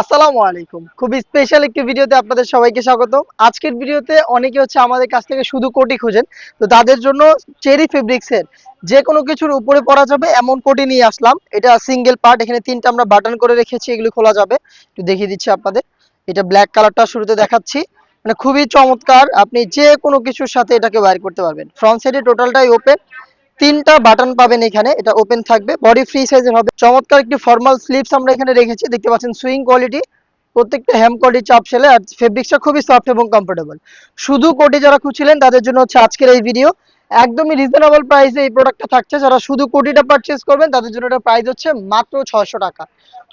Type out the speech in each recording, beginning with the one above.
আসসালামু আলাইকুম। খুব স্পেশাল একটি ভিডিওতে আপনাদের সবাইকে স্বাগত। আজকের ভিডিওতে অনেকে হচ্ছে আমাদের কাছ থেকে শুধু কোটি খোঁজেন। তো তাদের জন্য চেরি ফেব্রিক্সের যে কোনো কিছুর উপরে পরা যাবে, এমন কোটি নিয়ে আসলাম। এটা সিঙ্গেল পার্ট এখানে তিনটা আমরা বাটন করে রেখেছি, এগুলো খোলা যাবে। একটু দেখিয়ে দিচ্ছি আপনাদের। এটা ব্ল্যাক কালারটা শুরুতে দেখাচ্ছি। মানে খুবই চমৎকার, আপনি যে কোনো কিছুর সাথে এটাকে বাইর করতে পারবেন। ফ্রন্ট সাইডে টোটালটাই ওপেন তিনটা বাটন পাবেন এখানে, এটা ওপেন থাকবে। বডি ফ্রি সাইজের হবে। চমৎকার একটি ফর্মাল স্লিপস আমরা এখানে রেখেছি, দেখতে পাচ্ছেন সুইং কোয়ালিটি প্রত্যেকটা হ্যাম কোয়ালিটি চাপ সেলে আর ফেব্রিক্সটা খুবই সফট এবং কমফোর্টেবল শুধু কোটি যারা খুঁজছিলেন, তাদের জন্য হচ্ছে আজকের এই ভিডিও একদমই রিজনেবল প্রাইসে এই প্রোডাক্টটা থাকছে। যারা শুধু কোটিটা পারচেস করবেন, তাদের জন্য এটা প্রাইস হচ্ছে মাত্র ছয়শো টাকা।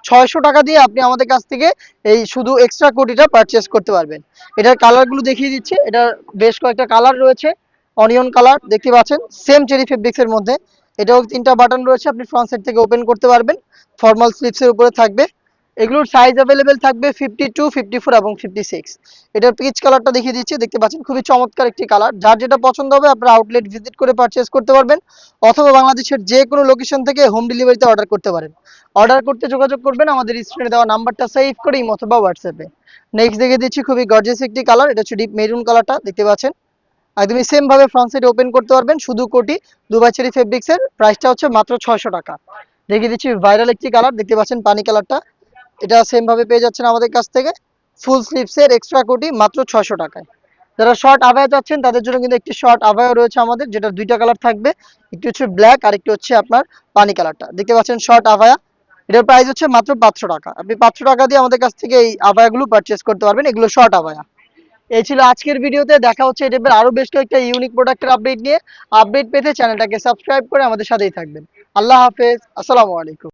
ছয়শো টাকা দিয়ে আপনি আমাদের কাছ থেকে এই শুধু এক্সট্রা কোটিটা পারচেস করতে পারবেন। এটার কালারগুলো দেখিয়ে দিচ্ছে। এটার বেশ কয়েকটা কালার রয়েছে। অনিয়ন কালার দেখতে পাচ্ছেন? সেম চেরি ফেব্রিক্সের মধ্যে। এটাও তিনটা বাটন রয়েছে, আপনি ফ্রন্ট সাইড থেকে ওপেন করতে পারবেন। ফর্মাল স্লিপসের উপরে থাকবে। এগুলোর সাইজ অ্যাভেলেবেল থাকবে ফিফটি টু ফিফটি ফোর এবং ফিফটি সিক্স এটার পিচ কালারটা দেখিয়ে দিচ্ছি। দেখতে পাচ্ছেন, খুবই চমৎকার একটি কালার যার যেটা পছন্দ হবে, আপনারা আউটলেট ভিজিট করে পারচেস করতে পারবেন। অথবা বাংলাদেশের যে কোনো লোকেশন থেকে হোম ডেলিভারিতে অর্ডার করতে পারেন। অর্ডার করতে যোগাযোগ করবেন, আমাদের স্ক্রিনে দেওয়া নাম্বারটা সেভ করে অথবা হোয়াটসঅ্যাপে নেক্সট দেখে দিচ্ছি, খুবই গর্জেস একটি কালার এটা হচ্ছে ডিপ মেরুন কালারটা দেখতে পাচ্ছেন। একদমই সেম ভাবে ফ্রন্ট সাইড ওপেন করতে পারবেন, শুধু কোটি দুবাই চেরি ফেব্রিক্স এর প্রাইসটা হচ্ছে মাত্র ছয়শো টাকা। দেখিয়ে দিচ্ছি ভাইরাল একটি কালার দেখতে পাচ্ছেন পানি কালারটা এটা সেম ভাবে পেয়ে যাচ্ছেন আমাদের কাছ থেকে। ফুল স্লিভস এর এক্সট্রা কোটি মাত্র ছয়শো টাকায়। যারা শর্ট আভায়া চাচ্ছেন, তাদের জন্য কিন্তু একটি শর্ট আভায়া রয়েছে আমাদের যেটা দুইটা কালার থাকবে। একটি হচ্ছে ব্ল্যাক আর একটি হচ্ছে আপনার পানি কালারটা দেখতে পাচ্ছেন শর্ট আভায়া এটার প্রাইস হচ্ছে মাত্র পাঁচশো টাকা। আপনি পাঁচশো টাকা দিয়ে আমাদের কাছ থেকে এই আভায়াগুলো পারচেস করতে পারবেন, এগুলো শর্ট আভায়া এই ছিল আজকের ভিডিওতে। দেখা হচ্ছে এই টাইপের আরও বেশ কয়েকটা ইউনিক প্রোডাক্টের আপডেট নিয়ে। আপডেট পেতে চ্যানেলটাকে সাবস্ক্রাইব করে আমাদের সাথেই থাকবেন। আল্লাহ হাফেজ। আসসালামু আলাইকুম।